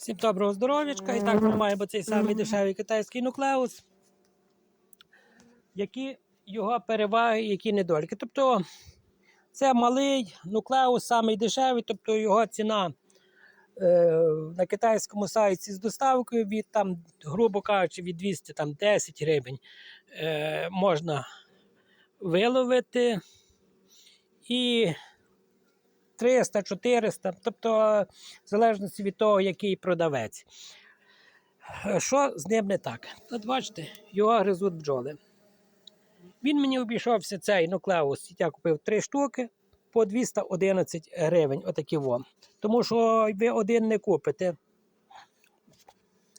Всім доброго здоров'ячка. І так ми маємо цей самий дешевий китайський нуклеус. Які його переваги, які недоліки. Тобто це малий нуклеус, самий дешевий, тобто його ціна е, на китайському сайті з доставкою від там, грубо кажучи, від 210 гривень е, можна виловити. І 300-400, тобто в залежності від того, який продавець. Що з ним не так? От бачите, його гризуть бджоли. Він мені обійшовся цей нуклеус, я купив 3 штуки по 211 гривень. Отакі во. Тому що ви один не купите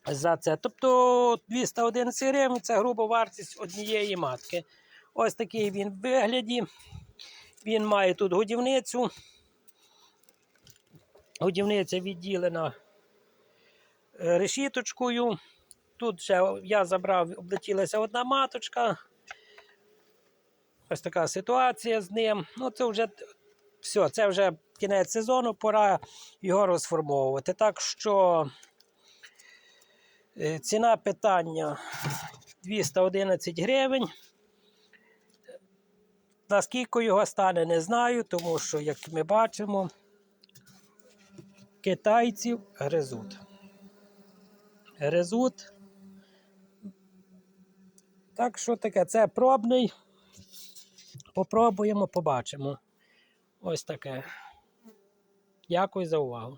за це. Тобто 211 гривень це груба вартість однієї матки. Ось такий він в вигляді. Він має тут годівницю. Годівниця відділена е, решіточкою. Тут ще я забрав, облетілася одна маточка. Ось така ситуація з ним. Ну, це вже все, це вже кінець сезону, пора його розформовувати. Так що е, ціна питання 211 гривень. Наскільки його стане, не знаю, тому що, як ми бачимо, китайців гризуть. Гризуть. Так що таке, це пробний. Попробуємо, побачимо. Ось таке. Дякую за увагу.